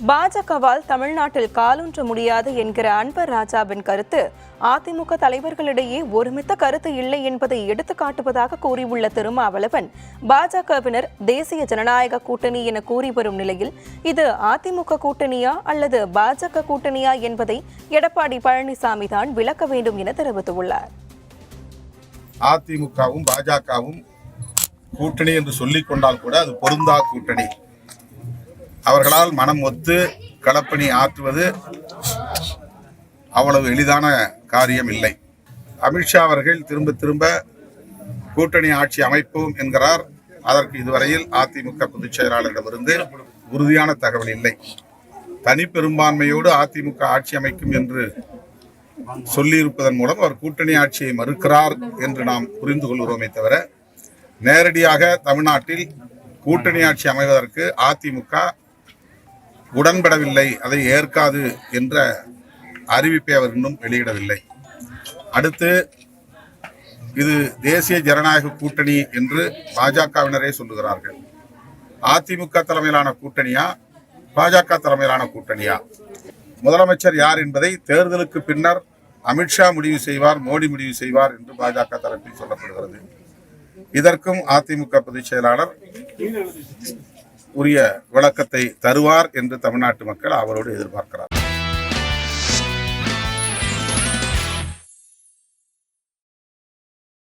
பாஜகவால் தமிழ்நாட்டில் காலூன்ற முடியாது என்கிற அன்பர் ராஜாவின் கருத்து அதிமுக தலைவர்களிடையே ஒருமித்த கருத்து இல்லை என்பதை எடுத்து காட்டுவதாக கூறியுள்ள திருமாவளவன் பாஜகவினர் தேசிய ஜனநாயக கூட்டணி என கூறி வரும் நிலையில் இது அதிமுக கூட்டணியா அல்லது பாஜக கூட்டணியா என்பதை எடப்பாடி பழனிசாமி தான் விளக்க வேண்டும் என தெரிவித்துள்ளார். அதிமுகவும் பாஜகவும் கூட்டணி என்று சொல்லிக் கொண்டால் கூட அது பொருந்தா கூட்டணி. அவர்களால் மனம் ஒத்து களப்பணி ஆற்றுவது அவ்வளவு எளிதான காரியம் இல்லை அமித்ஷா அவர்கள் திரும்ப திரும்ப கூட்டணி ஆட்சி அமைப்போம் என்கிறார். அதற்கு இதுவரையில் அதிமுக பொதுச் செயலாளரிடமிருந்து உறுதியான தகவல் இல்லை. தனி பெரும்பான்மையோடு அதிமுக ஆட்சி அமைக்கும் என்று சொல்லியிருப்பதன் மூலம் அவர் கூட்டணி ஆட்சியை மறுக்கிறார் என்று நாம் புரிந்து கொள்கிறோமே தவிர நேரடியாக தமிழ்நாட்டில் கூட்டணி ஆட்சி அமைவதற்கு அதிமுக உடன்படவில்லை அதை ஏற்காது என்ற அறிவிப்பை அவர் இன்னும் வெளியிடவில்லை. அடுத்து இது தேசிய ஜனநாயக கூட்டணி என்று பாஜகவினரே சொல்லுகிறார்கள். அதிமுக தலைமையிலான கூட்டணியா பாஜக தலைமையிலான கூட்டணியா? முதலமைச்சர் யார் என்பதை தேர்தலுக்கு பின்னர் அமித்ஷா முடிவு செய்வார் மோடி முடிவு செய்வார் என்று பாஜக தரப்பில் சொல்லப்படுகிறது. இதற்கும் அதிமுக பொதுச் செயலாளர் உரிய விளக்கத்தை தருவார் என்று தமிழ்நாட்டு மக்கள் அவரோடு எதிர்பார்க்கிறார்